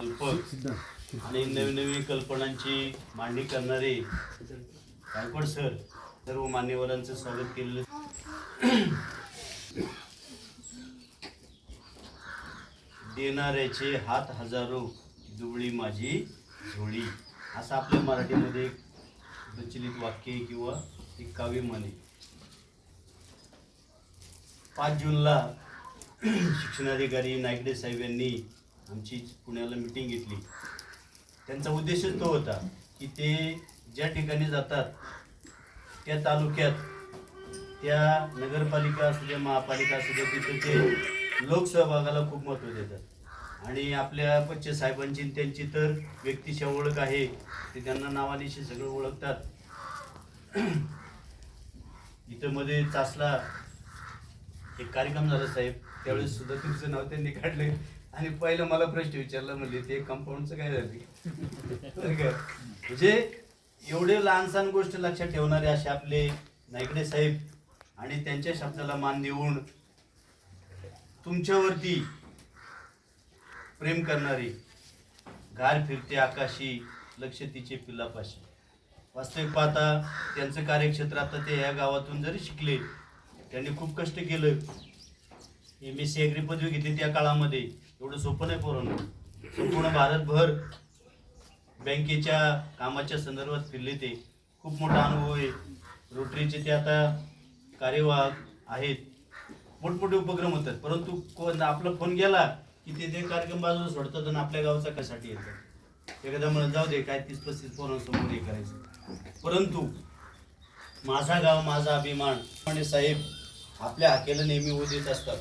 कल्पक आणि नवीन नवीन कल्पनांची मांडणी करणारे गायकवाड सर सर्व मान्यवरांचं स्वागत केलेलं. देणाऱ्याचे हात हजारो दुबळी माझी झोळी. असं आपल्या मराठीमध्ये एक प्रचलित वाक्य किंवा एक काव्य म्हणे पाच जूनला शिक्षणाधिकारी नायकडे साहेब यांनी आमची पुण्याला मिटिंग घेतली. त्यांचा उद्देशच तो होता की ते ज्या ठिकाणी जातात त्या तालुक्यात त्या नगरपालिका असू द्या महापालिका असू द्या तिथं ते लोकसहभागाला खूप महत्त्व देतात. आणि आपल्या पच्चे साहेबांची त्यांची तर व्यक्तीच्या ओळख आहे. ते त्यांना नावानिशी सगळं ओळखतात. इथं मध्ये चासला एक कार्यक्रम झाला साहेब. त्यावेळेस सुद्धा तुमचं नाव त्यांनी काढलं आणि पहिलं मला प्रश्न विचारला म्हणजे ते कंपाऊंडचं काय झालं? म्हणजे एवढे लहानसहान गोष्ट लक्षात ठेवणारे असे आपले नायकडे साहेब आणि त्यांच्या शब्दाला मान देऊन तुमच्यावरती प्रेम करणारी घार फिरते आकाशी लक्ष तिचे पिलापाशी. वास्तविक पाहता त्यांचं कार्यक्षेत्र आता ते या गावातून जरी शिकले त्यांनी खूप कष्ट केलं. एम एस सी ॲग्री पदवी घेतली त्या काळामध्ये. एवढं सोपं नाही पोरांना. संपूर्ण भारतभर बँकेच्या कामाच्या संदर्भात फिरले ते. खूप मोठा अनुभव आहे. रोटरीचे ते आता कार्यवाहक आहेत. मोठमोठे उपक्रम होतात. परंतु कोण आपला फोन गेला की ते ते कार्यक्रम बाजूला सोडतात आणि आपल्या गावचा कशासाठी येतात? एखादा म्हणत जाऊ दे काय तीस पस्तीस पोरांसमोर हे करायचं. परंतु माझा गाव माझा अभिमान आणि साहेब आपल्या हाकेला नेहमी उदित असतात.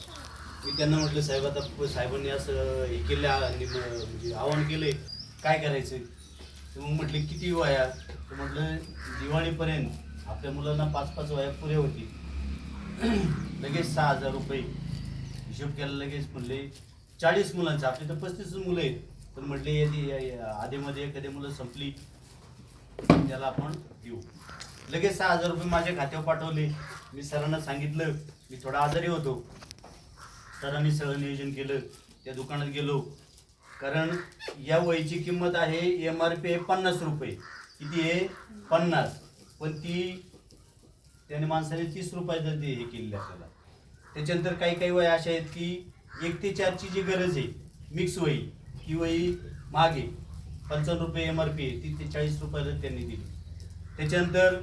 मी त्यांना म्हटलं साहेब आता साहेबांनी असं हे केलं आ- म्हणजे आवाहन केलंय. काय करायचं तर मग म्हटले किती वया तर म्हटलं दिवाळीपर्यंत आपल्या मुलांना पाच पाच वया पुरे होती लगेच सहा हजार रुपये हिशोब केला लगेच म्हणले चाळीस मुलांचं आपले तर पस्तीस मुलं आहेत. पण म्हटले यादी या- आधीमध्ये एखादी मुलं संपली त्याला आपण देऊ. लगेच सहा हजार रुपये माझ्या खात्यावर पाठवले. मी सरांना सांगितलं मी थोडा आजारी होतो. सरांनी सगळं नियोजन केलं त्या दुकानात गेलो. कारण या वहीची किंमत आहे एम आर पी आहे पन्नास रुपये. किती आहे? पन्नास. पण ती त्याने माणसाने तीस रुपयाचं ते हे केलेलं आपल्याला. त्याच्यानंतर काही काही वया अशा आहेत की एक ते चारची जी गरज आहे मिक्स वही ती वही मागे पंचावन्न रुपये एम आर पी आहे ती ते चाळीस रुपयाला त्यांनी दिली. त्याच्यानंतर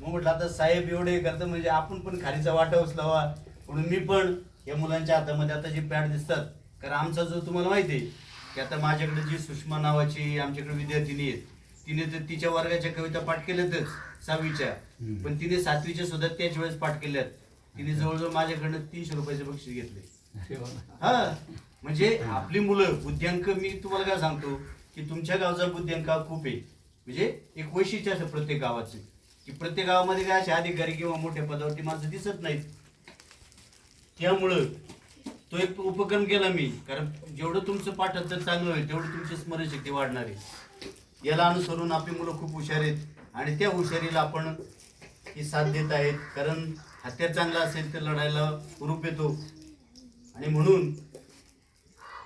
मग म्हटलं आता साहेब एवढे करतं म्हणजे आपण पण खालीचा वाटा उचलावा. म्हणून मी पण या मुलांच्या हातामध्ये आता जे पॅड दिसतात कारण आमचा जो तुम्हाला माहिती आहे की आता माझ्याकडे जी सुषमा नावाची आमच्याकडे विद्यार्थिनी आहे तिने तर तिच्या वर्गाच्या कविता पाठ केल्यातच सहावीच्या. पण तिने सातवीच्या सुद्धा त्याच वेळेस पाठ केल्यात. तिने जवळजवळ माझ्याकडनं तीनशे रुपयाचे बक्षीस घेतले. हा. म्हणजे आपली मुलं बुद्ध्यांक मी तुम्हाला काय सांगतो की तुमच्या गावचा बुद्ध्यांक खूप आहे. म्हणजे एक वैशिष्ट्य असं प्रत्येक गावाचं. की प्रत्येक गावामध्ये काय असे अधिकारी किंवा मोठ्या पदावरती माणसं दिसत नाहीत. त्यामुळं तो एक उपक्रम केला मी. कारण जेवढं तुमचं पाठांतर चांगलं होईल तेवढं तुमची स्मरणशक्ती वाढणार आहे. याला अनुसरून आपली मुलं खूप हुशार आहेत आणि त्या हुशारीला आपण ही साथ देत आहेत. कारण हत्यार चांगला असेल तर लढायला रूप येतो. आणि म्हणून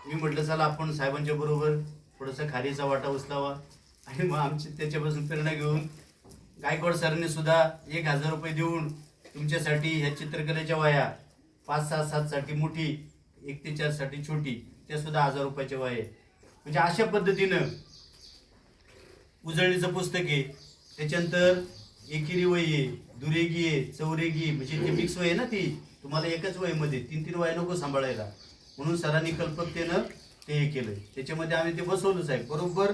मी म्हटलं चला आपण साहेबांच्या बरोबर थोडंसं खारीचा वाटा उचलावा आणि मग आमची त्याच्यापासून प्रेरणा घेऊन गायकवाड सरांनी सुद्धा एक हजार रुपये देऊन तुमच्यासाठी ह्या चित्रकलेच्या वया पाच सहा सातसाठी मोठी एक ते चारसाठी छोटी त्या सुद्धा हजार रुपयाच्या वया म्हणजे अशा पद्धतीनं उजळणीचं पुस्तक आहे. त्याच्यानंतर एकेरी वय आहे दुरेगी आहे चौरेगी म्हणजे ती मिक्स वय आहे ना ती तुम्हाला एकच वयमध्ये तीन तीन वया नको सांभाळायला. म्हणून सरांनी कल्पकतेनं ते हे केलं त्याच्यामध्ये आम्ही ते बसवलं साहेब. बरोबर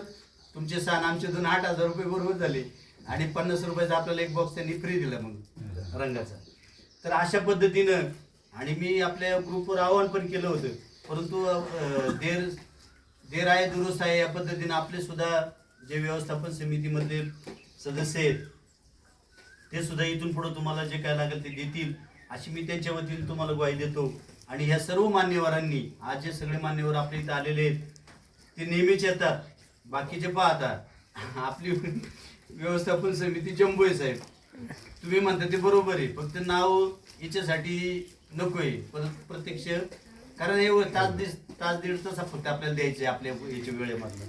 तुमचे सण आमचे दोन आठ हजार रुपये बरोबर झाले. आणि पन्नास रुपयाचा आपल्याला एक बॉक्स त्यांनी फ्री दिला मग रंगाचा. तर अशा पद्धतीनं आणि मी आपल्या ग्रुपवर आवाहन पण केलं होतं परंतु देर देर आहे दुरुस्त आहे या पद्धतीनं आपले सुद्धा जे व्यवस्थापन समितीमधले सदस्य आहेत ते सुद्धा इथून पुढे तुम्हाला जे काय लागेल ते देतील अशी मी त्यांच्या वतीने तुम्हाला ग्वाही देतो. आणि ह्या सर्व मान्यवरांनी आज जे सगळे मान्यवर आपल्या इथं आलेले आहेत ते नेहमीच येतात. बाकीचे पाहतात. आपली व्यवस्थापन समिती जम्बो आहे साहेब. तुम्ही म्हणता ते बरोबर आहे फक्त नाव याच्यासाठी नको आहे प्रत्यक्ष. कारण हे तास दीड तास दीड तास फक्त आपल्याला द्यायचे आपल्या याच्या वेळेमधलं